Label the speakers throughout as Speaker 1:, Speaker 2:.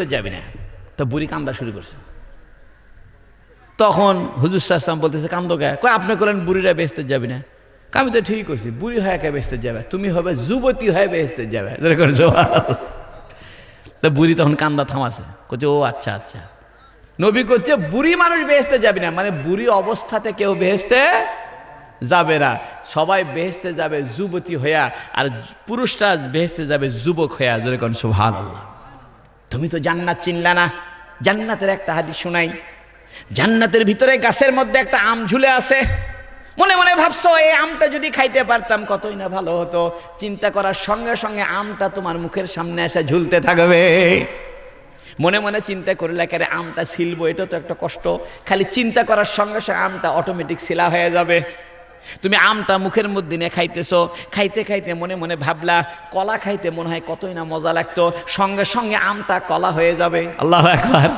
Speaker 1: বেহেস্তে যাবি না। তো বুড়ি কান্দা শুরু করছে। তখন হুজুর সাহসাম বলতেছে, কান্দ গায়ে কয়, আপনি করেন বুড়িরা বেহেস্তে যাবি না। আমি তো ঠিক করছি বুড়ি হয়ে একা বেহেস্তে যাবে, তুমি হবে যুবতী হয়ে বেহেস্তে যাবে। তো বুড়ি তখন কান্দা থামাছে করছে ও আচ্ছা আচ্ছা। নবী করছে বুড়ি মানুষ বেহেস্তে যাবি না। মানে বুড়ি অবস্থাতে কেউ বেহেস্তে যাবে না। সবাই বেহেস্তে যাবে যুবতী হইয়া, আর পুরুষরা বেহেস্তে যাবে যুবক হইয়া। যেরকম সুভান আল্লাহ তুমি তো জান্নাত চিনলা না। জান্নাতের একটা হাদিস শোনাই। জান্নাতের ভিতরে গাছের মধ্যে একটা আম ঝুলে আছে। মনে মনে ভাবছ, এই আমটা যদি খাইতে পারতাম কতই না ভালো হতো। চিন্তা করার সঙ্গে সঙ্গে আমটা তোমার মুখের সামনে এসে ঝুলতে থাকবে। মনে মনে চিন্তা করলে একেবারে আমটা ছিলবো এটা তো একটা কষ্ট। খালি চিন্তা করার সঙ্গে সঙ্গে আমটা অটোমেটিক শিলা হয়ে যাবে। তুমি আমটা মুখের মধ্যে নিয়ে খাইতেছো, খাইতে খাইতে মনে মনে ভাবলা, কলা খাইতে মনে হয় কতই না মজা লাগতো, সঙ্গে সঙ্গে আমটা কলা হয়ে যাবে। আল্লাহ একবার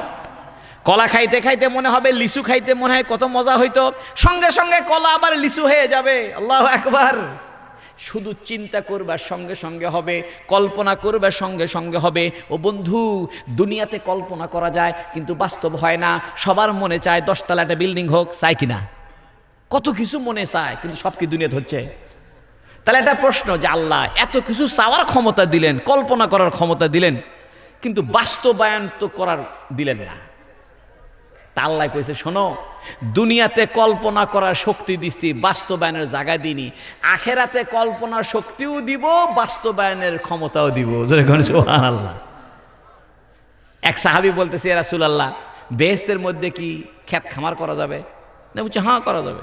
Speaker 1: কলা খাইতে খাইতে মনে হবে লিচু খাইতে মনে হয় কত মজা হইতো, সঙ্গে সঙ্গে কলা আবার লিচু হয়ে যাবে। আল্লাহ একবার শুধু চিন্তা করবার সঙ্গে সঙ্গে হবে, কল্পনা করবার সঙ্গে সঙ্গে হবে। ও বন্ধু, দুনিয়াতে কল্পনা করা যায়, কিন্তু বাস্তব হয় না। সবার মনে চায় দশতলা একটা বিল্ডিং হোক, চায় কিনা? কত কিছু মনে চায়, কিন্তু সব কি দুনিয়াতে হচ্ছে। তাহলে একটা প্রশ্ন যে আল্লাহ এত কিছু চাওয়ার ক্ষমতা দিলেন, কল্পনা করার ক্ষমতা দিলেন, কিন্তু বাস্তবায়ন তো করার দিলেন না। তা আল্লাহ কইছে, শোনো, দুনিয়াতে কল্পনা করার শক্তি দিস্তি বাস্তবায়নের জায়গা দিনি আখেরাতে কল্পনার শক্তিও দিব, বাস্তবায়নের ক্ষমতাও দিব। আল্লাহ এক সাহাবি বলতেছে রাসুল আল্লাহ বেহেস্তের মধ্যে কি খ্যাত খামার করা যাবে? না বলছে হ্যাঁ করা যাবে।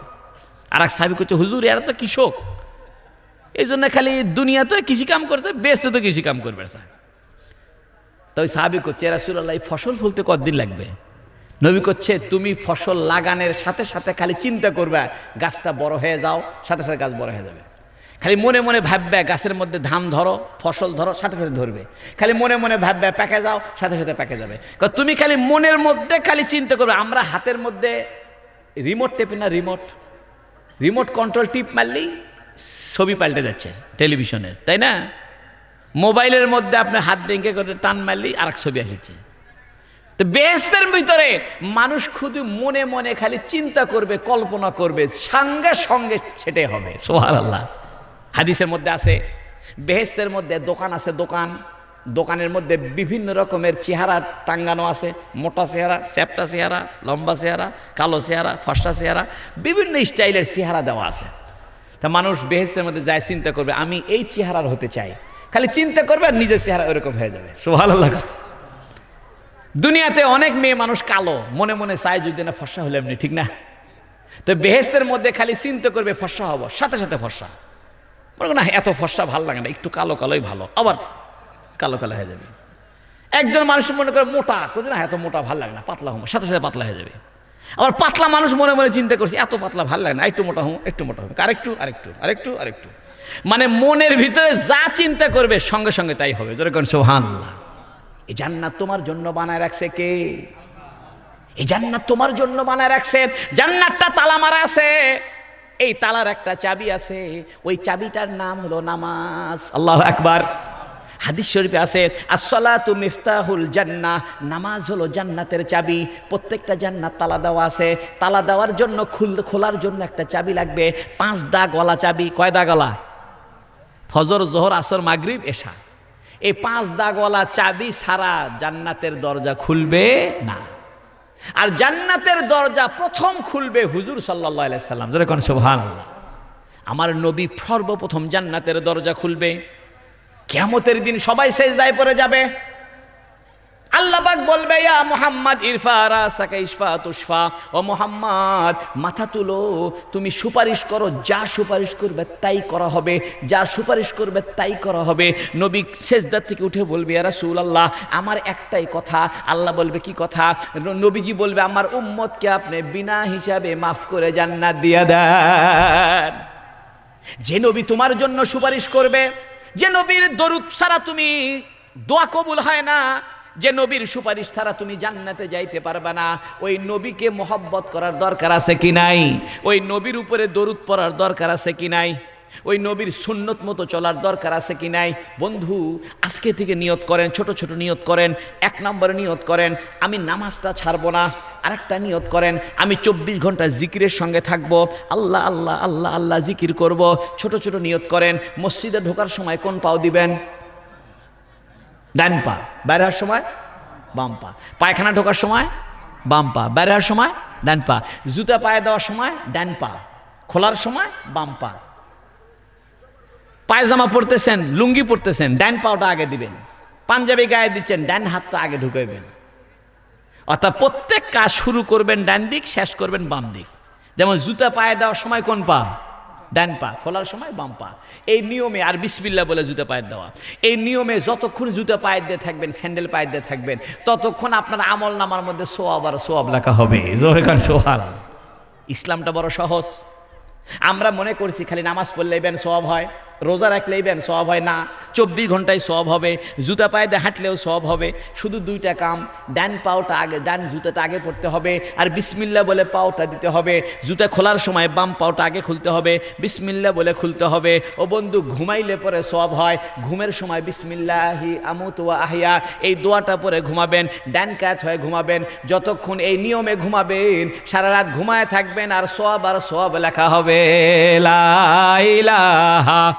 Speaker 1: আর এক সাহাবি করছে হুজুর, এরা তো কৃষক। এই জন্য খালি দুনিয়াতে কৃষি কাম করছে বেহেস্তে তো কৃষি কাম করবে স্যার। তো ওই সাহাবি করছে রাসুল্লাহ এই ফসল ফলতে কতদিন লাগবে? নবী করছে তুমি ফসল লাগানের সাথে সাথে খালি চিন্তা করবে, গাছটা বড় হয়ে যাও, সাথে সাথে গাছ বড় হয়ে যাবে। খালি মনে মনে ভাববে, গাছের মধ্যে ধান ধরো, ফসল ধরো, সাথে সাথে ধরবে। খালি মনে মনে ভাববে প্যাকে যাও, সাথে সাথে প্যাকে যাবে। তুমি খালি মনের মধ্যে খালি চিন্তা করবে, আমরা হাতের মধ্যে রিমোট টেপি না, রিমোট রিমোট কন্ট্রোল টিপ মারলেই ছবি পাল্টে যাচ্ছে টেলিভিশনের তাই না? মোবাইলের মধ্যে আপনি হাত ডেঙ্কে করে টান মারলেই আর এক ছবি আসছে। তো বেহেস্তের ভিতরে মানুষ শুধু মনে মনে খালি চিন্তা করবে, কল্পনা করবে, সঙ্গে সঙ্গে সেটাই হবে। সোহার আল্লাহ হাদিসের মধ্যে আছে বেহেস্তের মধ্যে দোকান আছে, দোকান। দোকানের মধ্যে বিভিন্ন রকমের চেহারা, টাঙ্গানো আছে, মোটা চেহারা, চ্যাপটা চেহারা, লম্বা চেহারা, কালো চেহারা, ফর্সা চেহারা, বিভিন্ন স্টাইলের চেহারা দেওয়া আছে। তা মানুষ বেহেস্তের মধ্যে যায়, চিন্তা করবে, আমি এই চেহারার হতে চাই। খালি চিন্তা করবে আর নিজের চেহারা ওরকম হয়ে যাবে। সোহাল দুনিয়াতে অনেক মেয়ে মানুষ কালো, মনে মনে চায় যদি না ফর্সা হলে এমনি, ঠিক না? তো বেহেস্তের মধ্যে খালি চিন্তা করবে, ফর্সা হব, সাথে সাথে ফর্সা। মনে না এত ফর্সা ভালো লাগে না, একটু কালো কালোই ভালো। আবার কালো কালো হয়ে যাবে। একজন মানুষ মনে করে মোটা কোথায় না, এত মোটা ভালো লাগে না, পাতলা হব, সাথে সাথে পাতলা হয়ে যাবে। আবার পাতলা মানুষ মনে মনে চিন্তা করছে, এত পাতলা ভালো লাগে না একটু মোটা হব, একটু মোটা হবে, আরেকটু আরেকটু আরেকটু আরেকটু। মানে মনের ভিতরে যা চিন্তা করবে, সঙ্গে সঙ্গে তাই হবে। যেরকম সোহান এই জান্নাত তোমার জন্য বানায় রাখছে কে? এই জান্নাত তোমার জন্য বানায় রাখছে, জান্নাতটা তালা মারা আছে। এই তালার একটা চাবি আছে, ওই চাবিটার নাম হলো নামাজ। আল্লাহ একবার হাদিস শরীফে আছে, আসসালাতু মিফতাহুল জান্নাহ নামাজ হলো জান্নাতের চাবি। প্রত্যেকটা জান্নাত তালা দেওয়া আছে। তালা দেওয়ার জন্য খুল, খোলার জন্য একটা চাবি লাগবে। পাঁচ দা গলা চাবি। কয় দা গলা ফজর, জোহর, আসর, মাগরিব, এশা। এই পাঁচ দাগওয়ালা চাবি সারা জান্নাতের দরজা খুলবে না। আর জান্নাতের দরজা প্রথম খুলবে হুজুর সাল্লাহ সাল্লাম। যেরকম সোহান আমার নবী সর্বপ্রথম জান্নাতের দরজা খুলবে। কেমতের দিন সবাই শেষ দায় পড়ে যাবে। আল্লাহবাক বলবে, ইয়া মোহাম্মদ, ইরফা, রাসাকা ইসফা তুষফা ও মোহাম্মদ, মাথা তুলো। তুমি সুপারিশ করো, যা সুপারিশ করবে তাই করা হবে। যা সুপারিশ করবে তাই করা হবে। নবী শেষদার থেকে উঠে বলবে, ইয়া রাসূল আল্লাহ আমার একটাই কথা। আল্লাহ বলবে, কি কথা? নবীজি বলবে, আমার উম্মতকে আপনি বিনা হিসাবে মাফ করে জান্নাত দিয়ে দেন। যে নবী তোমার জন্য সুপারিশ করবে যে নবীর দরুদ ছাড়া তুমি দোয়া কবুল হয় না, যে নবীর সুপারিশ ছাড়া তুমি জান্নাতে যাইতে পারবে না। ওই নবীকে মোহব্বত করার দরকার আছে কি নাই? ওই নবীর উপরে দরুদ পড়ার দরকার আছে কি নাই? ওই নবীর সুন্নত মতো চলার দরকার আছে কি নাই? বন্ধু, আজকে থেকে নিয়ত করেন, ছোট ছোট নিয়ত করেন, এক নম্বরে নিয়ত করেন, আমি নামাজটা ছাড়বো না, আরেকটা নিয়ত করেন, আমি চব্বিশ ঘণ্টা জিকিরের সঙ্গে থাকব, আল্লাহ আল্লাহ আল্লাহ আল্লাহ জিকির করব, ছোট ছোট নিয়ত করেন, মসজিদে ঢোকার সময় কোন পাও দিবেন? ডান পা, বাইরে হওয়ার সময়? বাম পা। পায়খানা ঢোকার সময়? বাম পা। বাইরে হওয়ার সময়? ডান পা। জুতা পায়ে দেওয়ার সময়? ডান পা। খোলার সময়? বাম পা। পায়জামা পরতেছেন, লুঙ্গি পরতেছেন, ডান পাওটা আগে দিবেন, পাঞ্জাবি গায়ে দিচ্ছেন, ডান হাতটা আগে ঢুকাইবেন অর্থাৎ প্রত্যেক কাজ শুরু করবেন ডান দিক, শেষ করবেন বাম দিক। যেমন জুতা পায়ে দেওয়ার সময় কোন পা? ডান পা, খোলার সময় বাম পা। এই নিয়মে, আর বিসমিল্লা বলে জুতা পায়ের দেওয়া। এই নিয়মে যতক্ষণ জুতা পায়ের দিয়ে থাকবেন, স্যান্ডেল পায়ের দিয়ে থাকবেন, ততক্ষণ আপনার আমল নামার মধ্যে সোয়াব আর সোয়াব লেখা হবে। সোহাল ইসলামটা বড় সহজ। আমরা মনে করছি খালি নামাজ পড়লেই সব হয়। রোজা রাখলেই বেন সব হয় না। চব্বিশ ঘন্টায় সব হবে, জুতা পায়ে হাঁটলেও সব হবে। শুধু দুইটা কাম, ডান পাওটা আগে, ডান জুতাটা আগে পড়তে হবে, আর বিসমিল্লা বলে পাওটা দিতে হবে। জুতা খোলার সময় বাম পাওটা আগে খুলতে হবে, বিসমিল্লা বলে খুলতে হবে। ও বন্ধু, ঘুমাইলে পরে সব হয়। ঘুমের সময় বিসমিল্লাহি আমুত ওয়া আহিয়া, এই দোয়াটা পরে ঘুমাবেন, ডান কাত হয়ে ঘুমাবেন। যতক্ষণ এই নিয়মে ঘুমাবেন, সারা রাত ঘুমায় থাকবেন, আর সব আর সব লেখা হবে, লা ইলাহা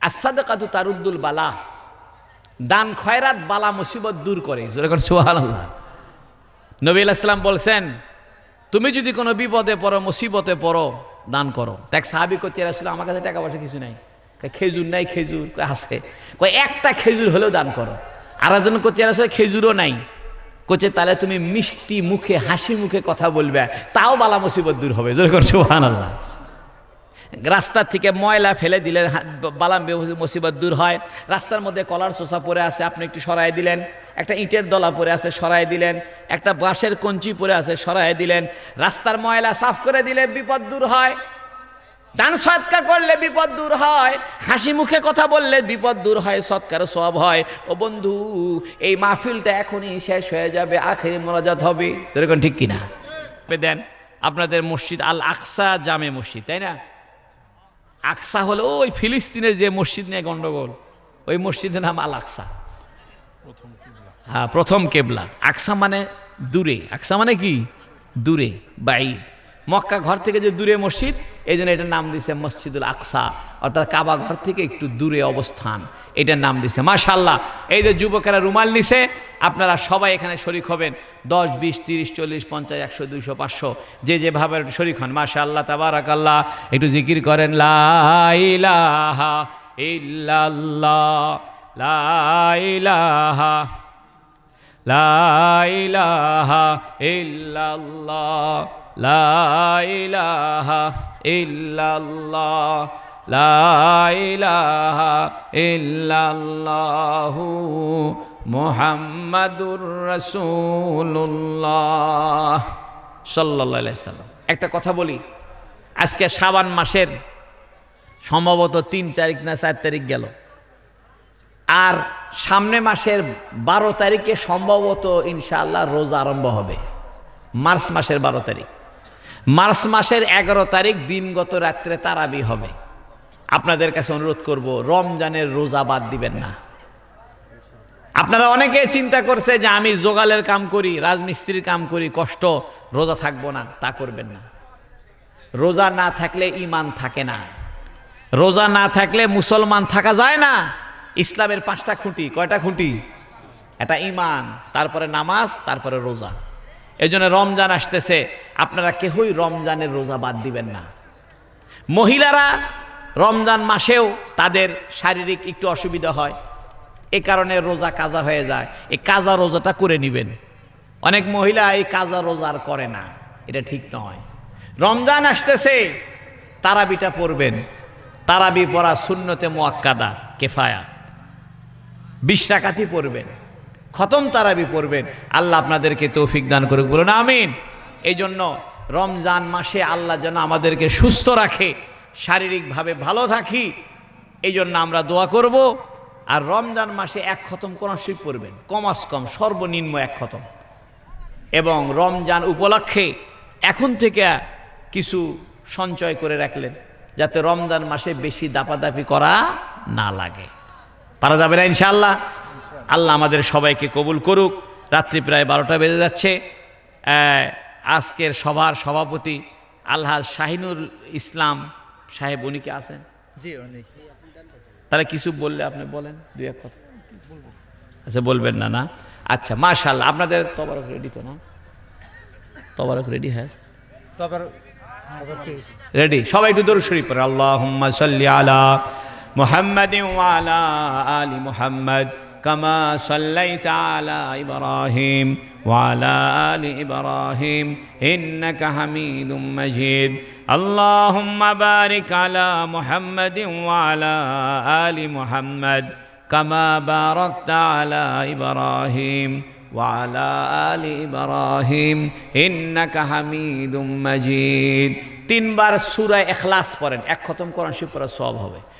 Speaker 1: আসাদাকাতু তারুদ্দুল বালা। দান খয়রাত বালা মুসিবত দূর করে। করে, সুবহানাল্লাহ। নবী আলাইহিস বলছেন, তুমি যদি কোনো বিপদে পড়ো, মুসিবতে পড়ো, দান করো। দেখ, সাহাবি করতে আসলে আমার কাছে টাকা পয়সা কিছু নাই। খেজুর নাই, খেজুর। আছে। কয়, একটা খেজুর হলেও দান করো। আর একজন করতে আসলে খেজুরও নাই। কোচে তাহলে তুমি মিষ্টি মুখে, হাসি মুখে কথা বলবে, তাও বালা মুসিবত দূর হবে। জোরে করছ আল্লাহ রাস্তার থেকে ময়লা ফেলে দিলে হা- বালাম মুসিবত দূর হয়। রাস্তার মধ্যে কলার চোষা পরে আছে, আপনি একটু সরাই দিলেন। একটা ইটের দলা পরে আছে সরাই দিলেন। একটা বাঁশের কঞ্চি পরে আছে সরাই দিলেন। রাস্তার ময়লা সাফ করে দিলে বিপদ দূর হয়। দান সৎকার করলে বিপদ দূর হয়। হাসি মুখে কথা বললে বিপদ দূর হয়, সৎকার সব হয়। ও বন্ধু, এই মাহফিলটা এখনই শেষ হয়ে যাবে, আখেরি মোনাজাত হবে। এরকম ঠিক কিনা? দেন, আপনাদের মসজিদ আল আকসা জামে মসজিদ, তাই না? আকসা হলো ওই ফিলিস্তিনের যে মসজিদ নিয়ে গণ্ডগোল ওই মসজিদের নাম আল আকসা। হ্যাঁ প্রথম কেবলা। আকসা মানে দূরে। আকসা মানে কি? দূরে বাইদ মক্কা ঘর থেকে যে দূরে মসজিদ, এই জন্য এটার নাম দিছে মসজিদুল আকসা। অর্থাৎ কাবা ঘর থেকে একটু দূরে অবস্থান। এটার নাম দিছে। মাশাল্লাহ এই যে যুবকেরা রুমাল নিছে, আপনারা সবাই এখানে শরিক হবেন। দশ, বিশ, তিরিশ, চল্লিশ, পঞ্চাশ, একশো, দুইশো, পাঁচশো, যে যেভাবে শরিক হন। মাশাল্লাহ তাবারাক আল্লাহ একটু জিকির করেন, লা ইলাহা ইল্লাল্লাহ, লা ইলাহা লা ইলাহা ইল্লাল্লাহ। লা ইলাহা ইল্লাল্লাহ, লা ইলাহা ইল্লাল্লাহু মুহাম্মাদুর রাসূলুল্লাহ সাল্লাল্লাহু আলাইহি সাল্লাম। একটা কথা বলি, আজকে শাবান মাসের সম্ভবত তিন তারিখ না চার তারিখ গেল। আর সামনে মাসের বারো তারিখে সম্ভবত ইনশাআল্লাহ রোজা আরম্ভ হবে, মার্চ মাসের বারো তারিখ। মার্চ মাসের এগারো তারিখ দিনগত রাত্রে তারাবি হবে। আপনাদের কাছে অনুরোধ করব, রমজানের রোজা বাদ দিবেন না। আপনারা অনেকে চিন্তা করছে যে আমি জোগালের কাম করি, রাজমিস্ত্রির কাম করি, কষ্ট, রোজা থাকব না, তা করবেন না। রোজা না থাকলে ইমান থাকে না। রোজা না থাকলে মুসলমান থাকা যায় না। ইসলামের পাঁচটা খুঁটি, কয়টা খুঁটি? এটা ইমান তারপরে নামাজ, তারপরে রোজা। এই জন্য রমজান আসতেছে। আপনারা কেহই রমজানের রোজা বাদ দিবেন না। মহিলারা রমজান মাসেও তাদের শারীরিক একটু অসুবিধা হয়। এ কারণে রোজা কাজা হয়ে যায়। এই কাজা রোজাটা করে নেবেন। অনেক মহিলা এই কাজা রোজা আর করে না। এটা ঠিক নয়। রমজান আসতেছে, তারাবিটা পড়বেন। তারাবি পড়া শূন্যতে মোয়াক্কাদা কেফায়া। বিশ পড়বেন। খতম তারাবি পড়বেন। আল্লাহ আপনাদেরকে তৌফিক দান করুক, বলুন আমিন। এই জন্য রমজান মাসে আল্লাহ যেন আমাদেরকে সুস্থ রাখে, শারীরিকভাবে ভালো থাকি এই জন্য আমরা দোয়া করব। আর রমজান মাসে এক খতম কোন শিব পড়বেন কমাস কম, সর্বনিম্ন এক খতম। এবং রমজান উপলক্ষে এখন থেকে কিছু সঞ্চয় করে রাখলেন, যাতে রমজান মাসে বেশি দাপাদাপি করা না লাগে। পারা যাবে না ইনশাআল্লাহ। আল্লাহ আমাদের সবাইকে কবুল করুক। রাত্রি প্রায় বারোটা বেজে যাচ্ছে। আজকের সভার সভাপতি আলহাজ শাহিনুর ইসলাম সাহেব উনি কি আছেন?
Speaker 2: জি
Speaker 1: তাহলে কিছু বললে আপনি বলেন দুই এক কথা। আচ্ছা বলবেন না না। আচ্ছা মাশাল্লাহ আপনাদের তবারক রেডি তো না? তবারক রেডি হ্যাঁ। রেডি সবাই একটু দরুদ শরীফ পড়ে আল্লাহ সাল্লি আলা মুহাম্মাদিন ওয়া আলা আলি মুহাম্মাদ। কামা সাল্লাইতা আলা ইব্রাহিম ওয়া আলা আলি ইব্রাহিম ইন্নাকা হামিদুম মাজিদ আল্লাহুম্মা বারিক আলা মুহাম্মাদিন ওয়া আলা আলি মুহাম্মাদ কামা বারাকতা আলা ইব্রাহিম وعلى آل إبراهيم إنك حميد مجيد তিনবার সূরা ইখলাস পড়েন এক খতম কোরআন শরীফ পড়া সওয়াব হবে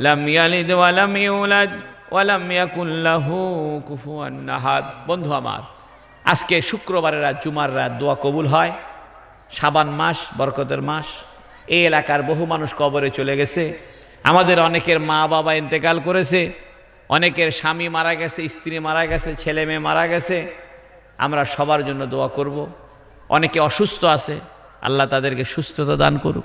Speaker 1: লাম ইয়ালিদ ওয়া লাম ইউলাদ ওয়া লাম ইয়াকুল লাহু কুফুয়ান আহাদ। বন্ধু আমার, আজকে শুক্রবারের রাত, জুমার রাত, দোয়া কবুল হয়। সাবান মাস, বরকতের মাস। এই এলাকার বহু মানুষ কবরে চলে গেছে। আমাদের অনেকের মা বাবা ইন্তেকাল করেছে। অনেকের স্বামী মারা গেছে, স্ত্রী মারা গেছে, ছেলে মেয়ে মারা গেছে। আমরা সবার জন্য দোয়া করব। অনেকে অসুস্থ আছে, আল্লাহ তাদেরকে সুস্থতা দান করুক।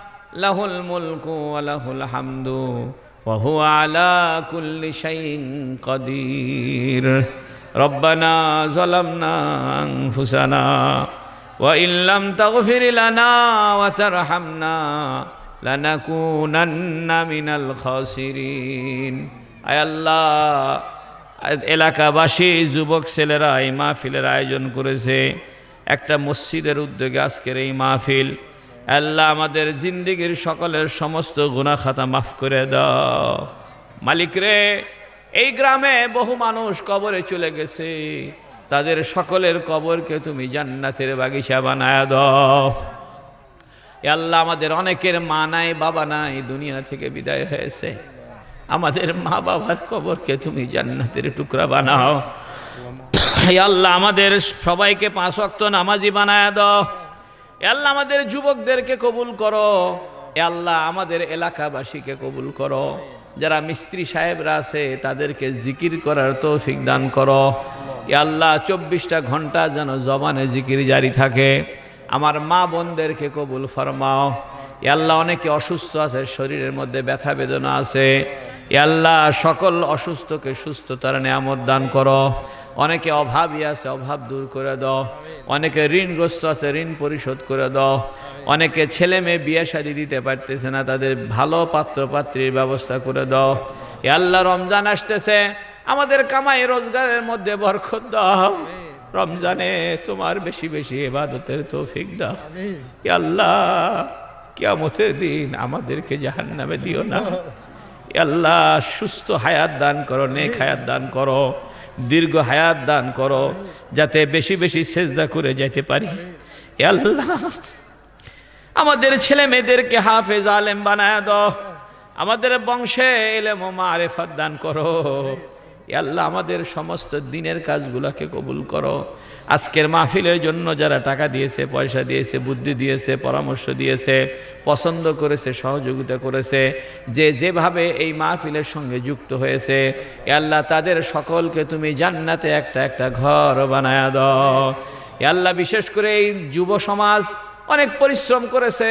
Speaker 1: له الملك وله الحمد وهو على كل شيء قدير ربنا ظلمنا أنفسنا وإن لم تغفر لنا وترحمنا لنكونن من الخاسرين আয় আল্লাহ এলাকাবাসী যুবক ছেলেরা এই মাহফিলের আয়োজন করেছে একটা মসজিদের উদ্যোগে আজকের এই মাহফিল আল্লাহ আমাদের জিন্দিগির সকলের সমস্ত গুনাহ খাতা মাফ করে দাও। মালিক রে, এই গ্রামে বহু মানুষ কবরে চলে গেছে। তাদের সকলের কবরকে তুমি জান্নাতের বাগিচা বানায় দাও। আল্লাহ আমাদের অনেকের মা নাই, বাবা নাই, দুনিয়া থেকে বিদায় হয়েছে। আমাদের মা বাবার কবরকে তুমি জান্নাতের টুকরা বানাও। আল্লাহ আমাদের সবাইকে পাঁচ অক্ত নামাজি বানায় দাও। আল্লাহ আমাদের যুবকদেরকে কবুল করো। আল্লাহ আমাদের এলাকাবাসীকে কবুল করো। যারা মিস্ত্রি সাহেবরা আছে, তাদেরকে জিকির করার তৌফিক দান করো। আল্লাহ চব্বিশটা ঘণ্টা যেন জবানে জিকির জারি থাকে। আমার মা বোনদেরকে কবুল ফরমাও। আল্লাহ অনেকে অসুস্থ আছে, শরীরের মধ্যে ব্যথা বেদনা আছে। আল্লাহ সকল অসুস্থকে সুস্থতার নিয়ামত দান করো। অনেকে অভাবী আছে, অভাব দূর করে দাও। অনেকে ঋণগ্রস্ত আছে, ঋণ পরিশোধ করে দাও। অনেকে ছেলে মেয়ে বিয়ে শাদি দিতে পারতেছে না, তাদের ভালো পাত্র পাত্রীর ব্যবস্থা করে দাও। এ আল্লাহ রমজান আসতেছে, আমাদের কামাই রোজগারের মধ্যে বরকত দাও। রমজানে তোমার বেশি বেশি এবাদতের তৌফিক দাও। আল্লাহ, কিয়ামতের দিন আমাদেরকে জাহান নামে দিও না। আল্লাহ, সুস্থ হায়াত দান করো, নেক হায়াত দান করো। দীর্ঘ হায়াত দান করো, যাতে বেশি বেশি সেজদা করে যাইতে পারি। আল্লাহ, আমাদের ছেলে মেয়েদেরকে হাফেজ আলেম বানায় দাও। আমাদের বংশে এলেম আরেফাত দান করো। আল্লাহ, আমাদের সমস্ত দিনের কাজগুলোকে কবুল করো। আজকের মাহফিলের জন্য যারা টাকা দিয়েছে, পয়সা দিয়েছে, বুদ্ধি দিয়েছে, পরামর্শ দিয়েছে, পছন্দ করেছে, সহযোগিতা করেছে, যে যেভাবে এই মাহফিলের সঙ্গে যুক্ত হয়েছে আল্লাহ তাদের সকলকে তুমি জান্নাতে একটা একটা ঘর বানায় দাও। আল্লাহ বিশেষ করে এই যুব সমাজ অনেক পরিশ্রম করেছে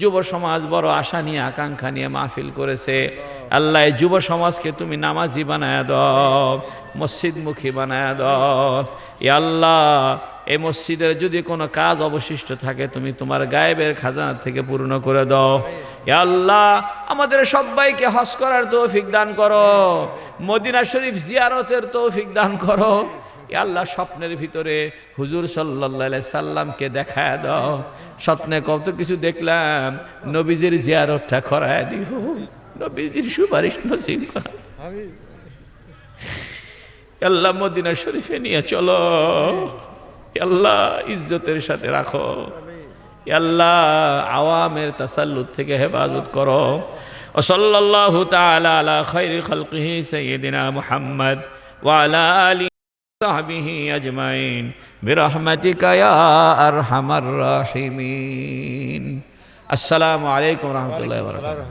Speaker 1: যুব সমাজ বড় আশা নিয়ে, আকাঙ্ক্ষা নিয়ে মাহফিল করেছে। আল্লাহ যুব সমাজকে তুমি নামাজি বানায় দাও, মসজিদমুখী বানায় দাও। এ আল্লাহ এই মসজিদের যদি কোনো কাজ অবশিষ্ট থাকে, তুমি তোমার গায়েবের খাজানা থেকে পূর্ণ করে দাও। আল্লাহ, আমাদের সবাইকে হজ করার তৌফিক দান করো, মদিনা শরীফ জিয়ারতের তৌফিক দান করো। আল্লাহ স্বপ্নের ভিতরে হুজুর সাল্লাহ সাল্লামকে দেখায় দাও। স্বপ্নে কত কিছু দেখলাম, নবীজির জিয়ারতটা করায় দিও। নবীজির সুপারিশ করা। আল্লাহ মদিনা শরীফে নিয়ে চলো। আল্লাহ ইজ্জতের সাথে রাখো। আল্লাহ আওয়ামের তাসাল্লুত থেকে হেফাজত করো। সাল্লাল্লাহু তাআলা আলা খাইরি খালকিহি সাইয়্যিদিনা মুহাম্মদ ওয়া আলা وأصحابه أجمعين برحمتك يا أرحم الراحمين السلام عليكم ورحمة الله وبركاته